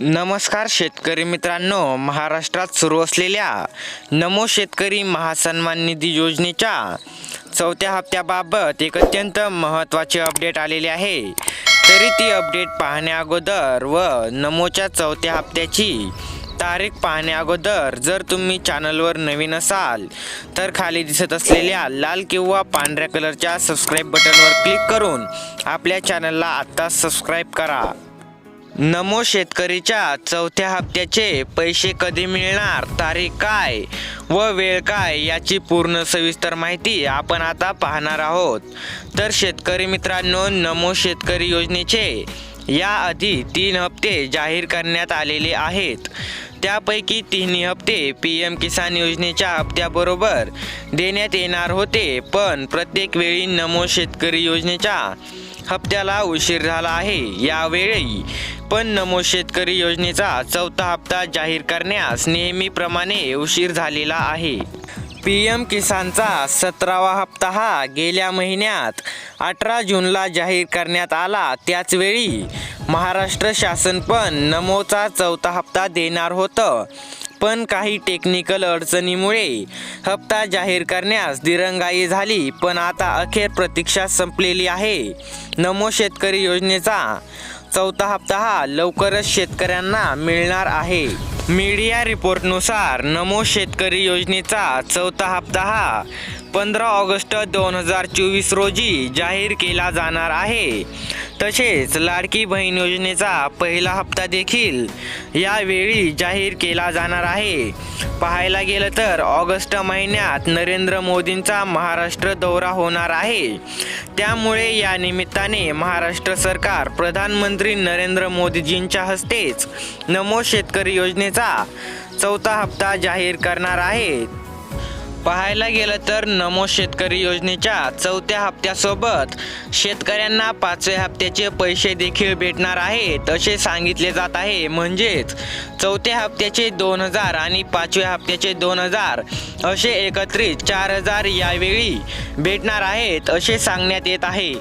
नमस्कार शेतकरी मित्रांनो महाराष्ट्रात सुरू असलेल्या नमो शेतकरी महासन्मान निधी योजनेच्या चौथ्या हप्त्याबाबत एक अत्यंत महत्त्वाचे अपडेट आलेले आहे. तरी ती अपडेट पाहण्या अगोदर व नमोच्या चौथ्या हप्त्याची तारीख पाहण्या अगोदर जर तुम्ही चॅनलवर नवीन असाल तर खाली दिसत असलेल्या लाल किंवा पांढऱ्या कलरच्या सबस्क्राईब बटनवर क्लिक करून आपल्या चॅनलला आत्ता सबस्क्राईब करा. नमो शेतकरीच्या चौथ्या हप्त्याचे पैसे कधी मिळणार तारीख काय व वेळ काय याची पूर्ण सविस्तर माहिती आपण आता पाहणार आहोत. तर शेतकरी मित्रांनो नमो शेतकरी योजनेचे याआधी तीन हप्ते जाहीर करण्यात आलेले आहेत. त्यापैकी तिन्ही हप्ते पी एम किसान योजनेच्या हप्त्याबरोबर देण्यात येणार होते पण प्रत्येक वेळी नमो शेतकरी योजनेच्या हप्त्याला उशीर झाला आहे. यावेळी पण नमो शेतकरी योजनेचा चौथा हप्ता जाहीर करण्यास नेहमीप्रमाणे उशीर झालेला आहे. पी एम किसानचा सतरावा हप्ता हा गेल्या महिन्यात अठरा जूनला जाहीर करण्यात आला. त्याचवेळी महाराष्ट्र शासन पण नमोचा चौथा हप्ता देणार होतं. पण काही टेक्निकल अडचणीमुळे हप्ता जाहीर करण्यास दिरंगाई झाली पण आता अखेर प्रतीक्षा संपलेली आहे. नमो शेतकरी योजनेचा चौथा हप्ता हा लवकरच शेतकऱ्यांना मिळणार आहे. मीडिया रिपोर्टनुसार नमो शेतकरी योजनेचा चौथा हप्ता हा पंधरा ऑगस्ट दोन हजार चोवीस रोजी जाहीर केला जाणार आहे. तसेच लाडकी बहीण योजनेचा पहिला हप्ता देखील यावेळी जाहीर केला जाणार आहे. पाहायला गेलं तर ऑगस्ट महिन्यात नरेंद्र मोदींचा महाराष्ट्र दौरा होणार आहे. त्यामुळे या निमित्ताने महाराष्ट्र सरकार प्रधानमंत्री नरेंद्र मोदीजींच्या हस्तेच नमो शेतकरी योजनेचा चौथा हप्ता जाहीर करणार आहे. पाहायला गेलं तर नमो शेतकरी योजनेच्या चौथ्या हप्त्यासोबत शेतकऱ्यांना पाचव्या हप्त्याचे पैसे देखील भेटणार आहेत असे सांगितले जात आहे. म्हणजेच चौथ्या हप्त्याचे दोन हजार आणि पाचव्या हप्त्याचे दोन हजार असे एकत्रित चार हजार यावेळी भेटणार आहेत असे सांगण्यात येत आहे.